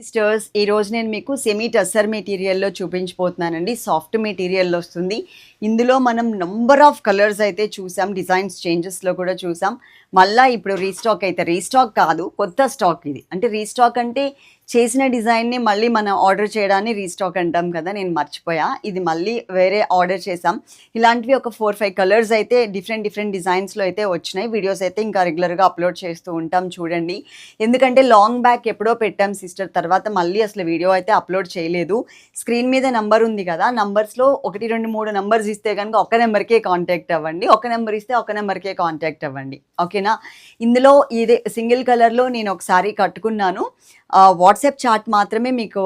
Sisters ఈ రోజు నేను మీకు సెమీ టస్సర్ మెటీరియల్లో చూపించబోతున్నానండి. సాఫ్ట్ మెటీరియల్లో వస్తుంది. ఇందులో మనం నంబర్ ఆఫ్ కలర్స్ అయితే చూసాం డిజైన్స్ చేంజెస్లో కూడా చూసాం. మళ్ళీ ఇప్పుడు రీస్టాక్ అయితే రీస్టాక్ కాదు కొత్త స్టాక్ ఇది. అంటే రీస్టాక్ అంటే చేసిన డిజైన్ని మళ్ళీ మనం ఆర్డర్ చేయడాన్ని రీస్టాక్ అంటాం కదా నేను మర్చిపోయా. ఇది మళ్ళీ వేరే ఆర్డర్ చేసాం ఇలాంటివి ఒక ఫోర్ ఫైవ్ కలర్స్ అయితే డిఫరెంట్ డిఫరెంట్ డిజైన్స్లో అయితే వచ్చినాయి. వీడియోస్ అయితే ఇంకా రెగ్యులర్గా అప్లోడ్ చేస్తూ ఉంటాం చూడండి. ఎందుకంటే లాంగ్ బ్యాక్ ఎప్పుడో పెట్టాం సిస్టర్ తర్వాత మళ్ళీ అసలు వీడియో అయితే అప్లోడ్ చేయలేదు. స్క్రీన్ మీద నంబర్ ఉంది కదా నంబర్స్లో ఒకటి రెండు మూడు నంబర్స్ ఇస్తే కనుక ఒక నెంబర్కే కాంటాక్ట్ అవ్వండి. ఒక నెంబర్ ఇస్తే ఒక నెంబర్కే కాంటాక్ట్ అవ్వండి. ఓకేనా? ఇందులో ఇదే సింగిల్ కలర్లో నేను ఒకసారి కట్టుకున్నాను. వాట్ వాట్సాప్ చాట్ మాత్రమే మీకు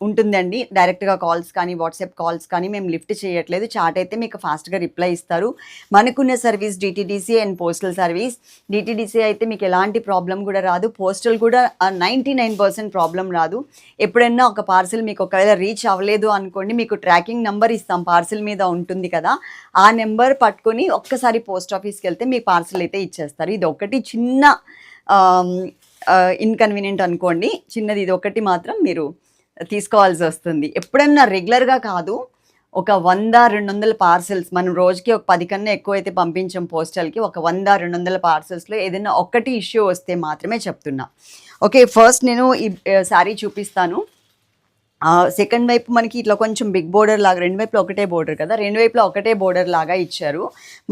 ఉంటుందండి. డైరెక్ట్గా కాల్స్ కానీ వాట్సాప్ కాల్స్ కానీ మేము లిఫ్ట్ చేయట్లేదు. చాట్ అయితే మీకు ఫాస్ట్గా రిప్లై ఇస్తారు. మనకున్న service DTDC and postal service. DTDC అయితే మీకు ఎలాంటి ప్రాబ్లం కూడా రాదు. పోస్టల్ కూడా నైంటీ నైన్ పర్సెంట్ ప్రాబ్లం రాదు. ఎప్పుడైనా ఒక పార్సిల్ మీకు ఒకవేళ రీచ్ అవ్వలేదు అనుకోండి మీకు ట్రాకింగ్ నెంబర్ ఇస్తాం. పార్సిల్ మీద ఉంటుంది కదా. ఆ నెంబర్ పట్టుకొని ఒక్కసారి పోస్ట్ ఆఫీస్కి వెళ్తే మీ పార్సిల్ అయితే ఇచ్చేస్తారు. ఇది ఒకటి చిన్న ఇన్కన్వీనియంట్ అనుకోండి చిన్నది ఇది ఒకటి మాత్రం మీరు తీసుకోవాల్సి వస్తుంది. ఎప్పుడన్నా రెగ్యులర్గా కాదు ఒక వంద రెండు వందల పార్సెల్స్ మనం రోజుకి ఒక పది కన్నా ఎక్కువ అయితే పంపించాం పోస్టల్కి ఒక వంద రెండు వందల పార్సెల్స్లో ఏదైనా ఒక్కటి ఇష్యూ వస్తే మాత్రమే చెప్తున్నా. ఓకే ఫస్ట్ నేను ఈ శారీ చూపిస్తాను. సెకండ్ వైపు మనకి ఇట్లా కొంచెం బిగ్ బోర్డర్ లాగా రెండు వైపులో ఒకటే బోర్డర్ కదా రెండు వైపులో ఒకటే బోర్డర్ లాగా ఇచ్చారు.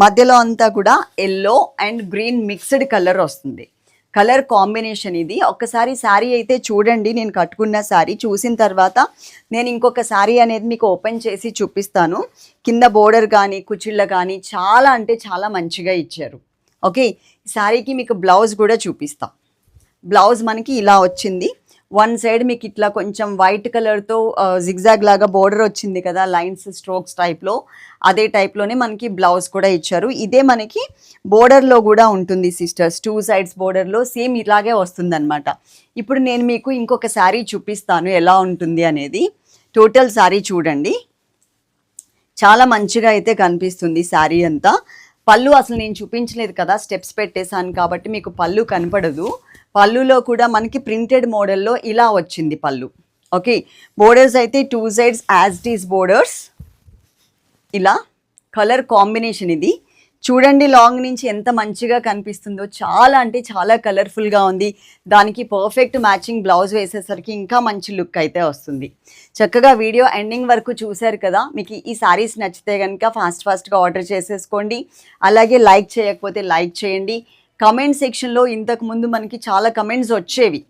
మధ్యలో అంతా కూడా yellow and green mixed colour వస్తుంది. కలర్ కాంబినేషన్ ఇది. ఒక్కసారి శారీ అయితే చూడండి నేను కట్టుకున్న శారీ. చూసిన తర్వాత నేను ఇంకొక శారీ అనేది మీకు ఓపెన్ చేసి చూపిస్తాను. కింద బోర్డర్ కానీ కుచిళ్ళ కానీ చాలా అంటే చాలా మంచిగా ఇచ్చారు. ఓకే? శారీకి మీకు బ్లౌజ్ కూడా చూపిస్తాం. బ్లౌజ్ మనకి ఇలా వచ్చింది. వన్ సైడ్ మీకు ఇట్లా కొంచెం వైట్ కలర్తో జిగ్జాగ్ లాగా బోర్డర్ వచ్చింది కదా లైన్స్ స్ట్రోక్స్ టైప్లో అదే టైప్లోనే మనకి బ్లౌజ్ కూడా ఇచ్చారు. ఇదే మనకి బోర్డర్లో కూడా ఉంటుంది సిస్టర్స్ టూ సైడ్స్ బోర్డర్లో సేమ్ ఇలాగే వస్తుందన్నమాట. ఇప్పుడు నేను మీకు ఇంకొక శారీ చూపిస్తాను ఎలా ఉంటుంది అనేది. టోటల్ శారీ చూడండి. చాలా మంచిగా అయితే కనిపిస్తుంది శారీ అంతా. పళ్ళు అసలు నేను చూపించలేదు కదా స్టెప్స్ పెట్టేశాను కాబట్టి మీకు పళ్ళు కనపడదు. పళ్ళులో కూడా మనకి ప్రింటెడ్ మోడల్లో ఇలా వచ్చింది పళ్ళు. ఓకే బోర్డర్స్ అయితే two sides as these borders ఇలా కలర్ కాంబినేషన్ ఇది. చూడండి లాంగ్ నుంచి ఎంత మంచిగా కనిపిస్తుందో. చాలా అంటే చాలా కలర్ఫుల్గా ఉంది. దానికి పర్ఫెక్ట్ మ్యాచింగ్ బ్లౌజ్ వేసేసరికి ఇంకా మంచి లుక్ అయితే వస్తుంది. చక్కగా వీడియో ఎండింగ్ వరకు చూశారు కదా. మీకు ఈ శారీస్ నచ్చితే కనుక ఫాస్ట్ ఫాస్ట్గా ఆర్డర్ చేసేసుకోండి. అలాగే లైక్ చేయకపోతే లైక్ చేయండి. కమెంట్ సెక్షన్లో ఇంతకు ముందు మనకి చాలా కమెంట్స్ వచ్చేవి.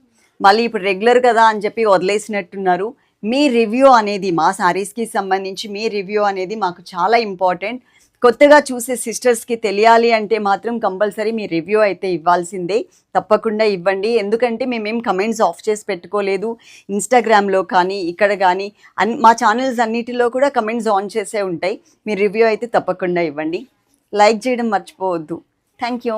మళ్ళీ ఇప్పుడు రెగ్యులర్ కదా అని చెప్పి వదిలేసినట్టున్నారు. మీ రివ్యూ అనేది మా శారీస్కి సంబంధించి మీ రివ్యూ అనేది మాకు చాలా ఇంపార్టెంట్ కొత్తగా చూసే సిస్టర్స్కి తెలియాలి అంటే మాత్రం కంపల్సరీ మీ రివ్యూ అయితే ఇవ్వాల్సిందే. తప్పకుండా ఇవ్వండి. ఎందుకంటే మేమేం కమెంట్స్ ఆఫ్ చేసి పెట్టుకోలేదు. ఇన్స్టాగ్రామ్లో కానీ ఇక్కడ కానీ అన్ మా ఛానల్స్ అన్నిటిలో కూడా కమెంట్స్ ఆన్ చేసే ఉంటాయి. మీ రివ్యూ అయితే తప్పకుండా ఇవ్వండి. లైక్ చేయడం మర్చిపోవద్దు. Thank you